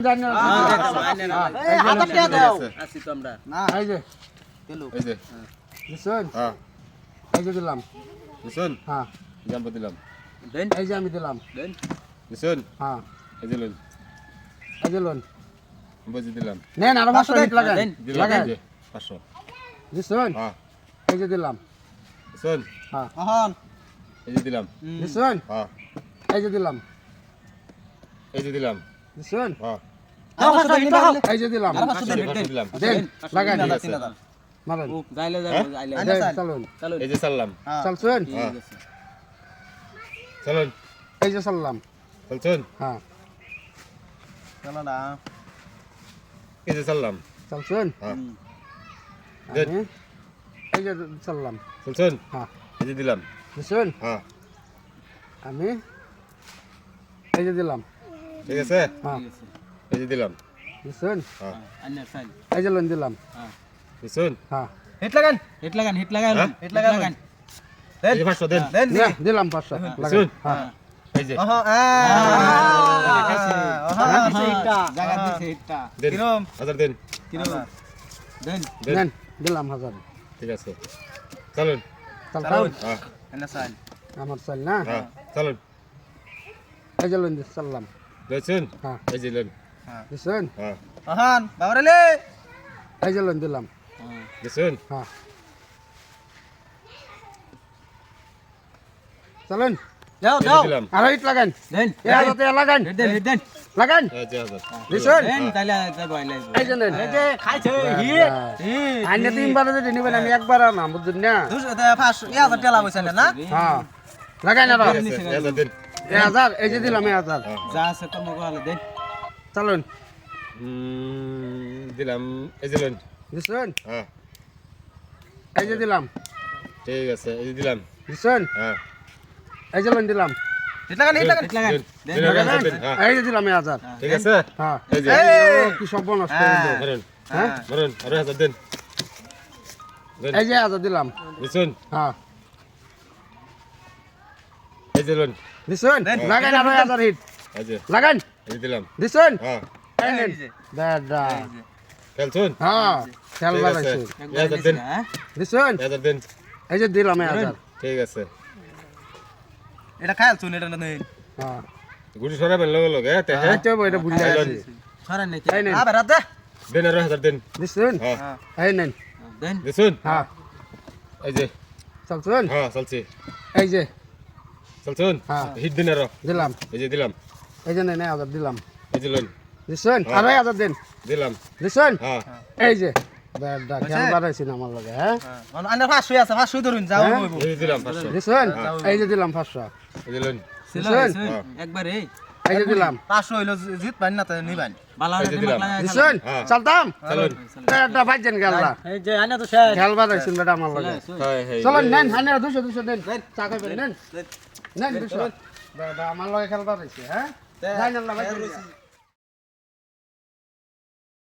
টাকা হ্যাঁ দিলাম হ্যাঁ দিলাম আমি দিলাম হ্যাঁ লোন বুঝে দিলাম নেন আরও পাঁচশো হিট লাগান। দিলাম লাগান এই যে পাঁচশো বুঝছেন হ্যাঁ এই যে দিলাম বুঝছেন হ্যাঁ অহন এই যে দিলাম বুঝছেন হ্যাঁ এই যে দিলাম এই যে দিলাম বুঝছেন হ্যাঁ এই যে দিলাম পাঁচশো পাঁচশো দিলাম। দেন ঠিক আছে। মারেন। যাইলে হ্যাঁ? যাইলে। চালুন। এই যে চাললাম চলছেন? ঠিক হ্যাঁ। চলুন। এই যে চাললাম চলছেন? হ্যাঁ। চলো না এই যে চাললাম চলছেন? হ্যাঁ। আমি? এই যে চাললাম চলছেন? হ্যাঁ। এই যে দিলাম। বুঝছেন হ্যাঁ। আমি? এই যে দিলাম। ঠিক আছে? হ্যাঁ। ঠিক আছে। এই যে দিলাম। বুঝছেন হ্যাঁ। এই যে লোন দিলাম। হ্যাঁ বুঝছেন হ্যাঁ। হিট লাগান হিট লাগান হিট লাগান হ্যাঁ? হিট লাগান। এই যে পাঁচশো দেন। দেন। দিলাম পাঁচশো। লাগান। হ্যাঁ। এই যে। দিছে হিটটা। জায়গা দিছে হিটটা। কিরম? হাজার দেন। কিরম? দেন। দেন। দিলাম হাজার। ঠিক আছে। চলুন। চালতাম হ্যাঁ। এনে চাল। আমার চাল না? হ্যাঁ চলুন। এই যে লোন চাললাম বুঝছেন হ্যাঁ। এই যে লোন বুঝছেন হ্যাঁ অহন বাবরেলে এই যে দিলাম বুঝছেন হ্যাঁ চলেন যাও যাও আরও ইট লাগান দেন এ হাজারতে লাগান দেন দেন লাগান এই বুঝছেন দেন তাইলে যাইবো আইলে এই যে নেন যে খাইছে হিট আইনে তিনবার যদি নিবেন আমি একবার না বুঝছেন না এক হাজার টাকা বলছেন না হ্যাঁ লাগাই না ঠিক এই এ হাজার এই যে দিলাম এ হাজার হ্যাঁ যা আছে কর্ম করালে দেন চলুন। দিলাম। এই যে লোন বুঝছেন? হ্যাঁ। এই যে দিলাম। ঠিক আছে এই যে দিলাম। বুঝছেন? হ্যাঁ। এই যে লোন দিলাম। হ্যাঁ। এই যে হাজার ঠিক আছে? হ্যাঁ। এই যে। ও, কি সব নষ্ট হ্যাঁ। মারুন হাজার দেন। দেন এই যে হাজার দিলাম। বুঝছেন হ্যাঁ। এই যে লোন দিছেন? লাগান আরও হাজার হিট। এই লাগান এই যে দিলাম। দিছেন? হ্যাঁ। দাদা খেলছুন? হ্যাঁ খেলবার আছে। আছে হাজার দেন। হ্যাঁ? দিছেন? দেন। এই যে দিলাম হাজার ঠিক আছে। এটা খাইল চুন এটা নেই। হ্যাঁ। গুড়ি সরাবেন লগে লগে হ্যাঁ? তে হ্যাঁ এইটা বইটা ভুলে আছি ছড়ান নাকি এই নেন। আবার রাতে দেন আরও হাজার দেন। দিছেন? হ্যাঁ। এই নেন। দেন। দিছুন? হ্যাঁ। এই যে। চলছেন? হ্যাঁ চলছে। এই যে। চলছুন? হ্যাঁ। হিট দিন আরও। দিলাম। এই যে দিলাম। এই যে নেন হাজার দিলাম। এই যে লোন দিছেন। আরও হাজার দিন। দিলাম। দিছেন? হ্যাঁ। এই যে লগে হ্যাঁ? আছে পাঁচশো ধরুন যাও হ্যাঁ? বইবো। এই যে দিলাম পাঁচশো। দিছেন? এই যে দিলাম পাঁচশো। এই যে লোন ছিল দিছেন? হ্যাঁ। একবার এই। এই যে দিলাম। পাঁচশো হইল জিত পাইন না তাই নিবান বালা এই দিছেন। চলতাম চলুন দাদা ভাইজেন খেলবা এই যে আইনা তো শেষ। খেলবার আছি বেটা আমার লগে। হ্যাঁ হ্যাঁ। চলুন নেন হানে দুশো দুশো দেন। চা খাবেন নেন। নেন দুশো দাদা আমার লগে খেলবার আছি হ্যাঁ? যাই না ভাই